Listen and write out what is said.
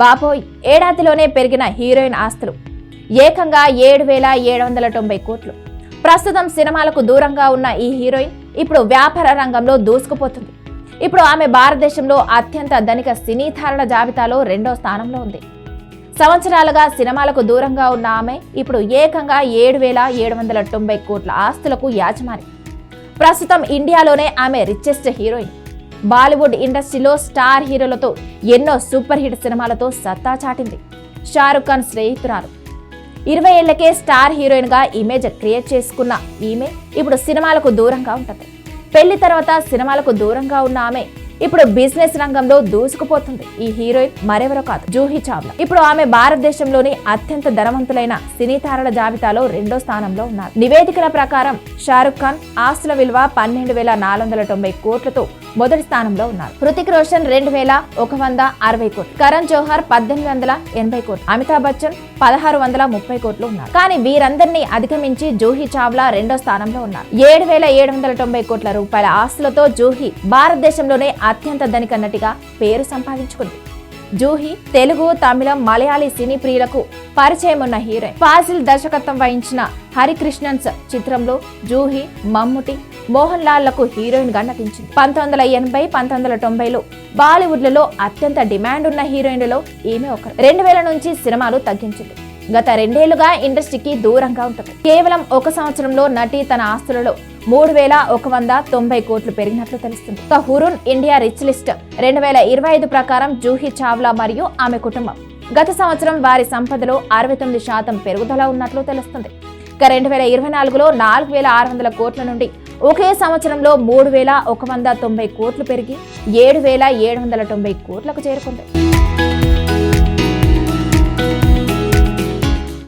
బాబోయ్ ఏడాదిలోనే పెరిగిన హీరోయిన్ ఆస్తులు. ఏకంగా ఏడు వేల ఏడు వందల తొంభై కోట్లు. ప్రస్తుతం సినిమాలకు దూరంగా ఉన్న ఈ హీరోయిన్ ఇప్పుడు వ్యాపార రంగంలో దూసుకుపోతుంది. ఇప్పుడు ఆమె భారతదేశంలో అత్యంత ధనిక సినీ తారల జాబితాలో రెండో స్థానంలో ఉంది. సంవత్సరాలుగా సినిమాలకు దూరంగా ఉన్న ఆమె ఇప్పుడు ఏకంగా ఏడు వేల ఏడు వందల తొంభై కోట్ల ఆస్తులకు యాజమాని. ప్రస్తుతం ఇండియాలోనే ఆమె రిచెస్ట్ హీరోయిన్. బాలీవుడ్ ఇండస్ట్రీలో స్టార్ హీరోలతో ఎన్నో సూపర్ హిట్ సినిమాలతో సత్తా చాటింది. షారుఖ్ ఖాన్ స్నేహితురాలు. ఇరవై ఏళ్ళకే స్టార్ హీరోయిన్గా ఇమేజ్ క్రియేట్ చేసుకున్న ఈమె ఇప్పుడు సినిమాలకు దూరంగా ఉంటుంది. పెళ్ళి తర్వాత సినిమాలకు దూరంగా ఉన్న ఆమె ఇప్పుడు బిజినెస్ రంగంలో దూసుకుపోతుంది. ఈ హీరోయిన్ మరెవరో కాదు జూహీ చావ్లా. ఇప్పుడు ఆమె భారతదేశంలోని అత్యంత ధనవంతులైన సినీ తారల జాబితాలో రెండో స్థానంలో ఉన్నారు. నివేదికల ప్రకారం షారుఖ్ ఖాన్ ఆస్తుల విలువ పన్నెండు వేల నాలుగు వందల తొంభై కోట్లతో మొదటి స్థానంలో ఉన్నారు. హృతిక్ రోషన్ రెండు వేల ఒక వంద అరవై కోట్లు. కరణ్ జోహార్ పద్దెనిమిది వందల ఎనభై కోట్లు. అమితాబ్ బచ్చన్ పదహారు వందల ముప్పై కోట్లు ఉన్నారు. కానీ వీరందరినీ అధిగమించి జూహీ చావ్లా రెండో స్థానంలో ఉన్నారు. ఏడు వేల ఏడు వందల తొంభై కోట్ల రూపాయల ఆస్తులతో జూహీ భారతదేశంలోనే అత్యంత ధనిక నటిగా పేరు సంపాదించుకుంది. జూహీ తెలుగు తమిళం మలయాళీ సినీ ప్రియులకు పరిచయం ఉన్న హీరోయిన్. ఫాజిల్ దర్శకత్వం వహించిన హరికృష్ణన్స్ చిత్రంలో జూహీ మమ్ముటి మోహన్ లాల్లకు హీరోయిన్గా నటించింది. పంతొమ్మిది వందల ఎనభై పంతొమ్మిది వందల తొంభైలో బాలీవుడ్లలో అత్యంత డిమాండ్ ఉన్న హీరోయిన్లలో ఈమె ఒకరు. రెండు వేల నుంచి సినిమాలు తగ్గించింది. గత రెండేళ్ళుగా ఇండస్ట్రీకి దూరంగా ఉంటుంది. కేవలం ఒక సంవత్సరంలో నటి తన ఆస్తులలో మూడు వేల ఒక వంద తొంభై కోట్లు పెరిగినట్లు తెలుస్తుంది. ఇక హురున్ ఇండియా రిచ్ లిస్ట్ రెండు వేల ఇరవై ఐదు ప్రకారం జూహీ చావ్లా మరియు ఆమె కుటుంబం. గత సంవత్సరం వారి సంపదలో అరవై తొమ్మిది శాతం పెరుగుదల ఉన్నట్లు తెలుస్తుంది. ఇక రెండు వేల ఇరవై నాలుగులో నాలుగు వేల ఆరు వందల కోట్ల నుండి ఒకే సంవత్సరంలో మూడు వేల ఒక వంద తొంభై కోట్లు పెరిగి ఏడు వేల ఏడు వందల తొంభై కోట్లకు చేరుకుంది.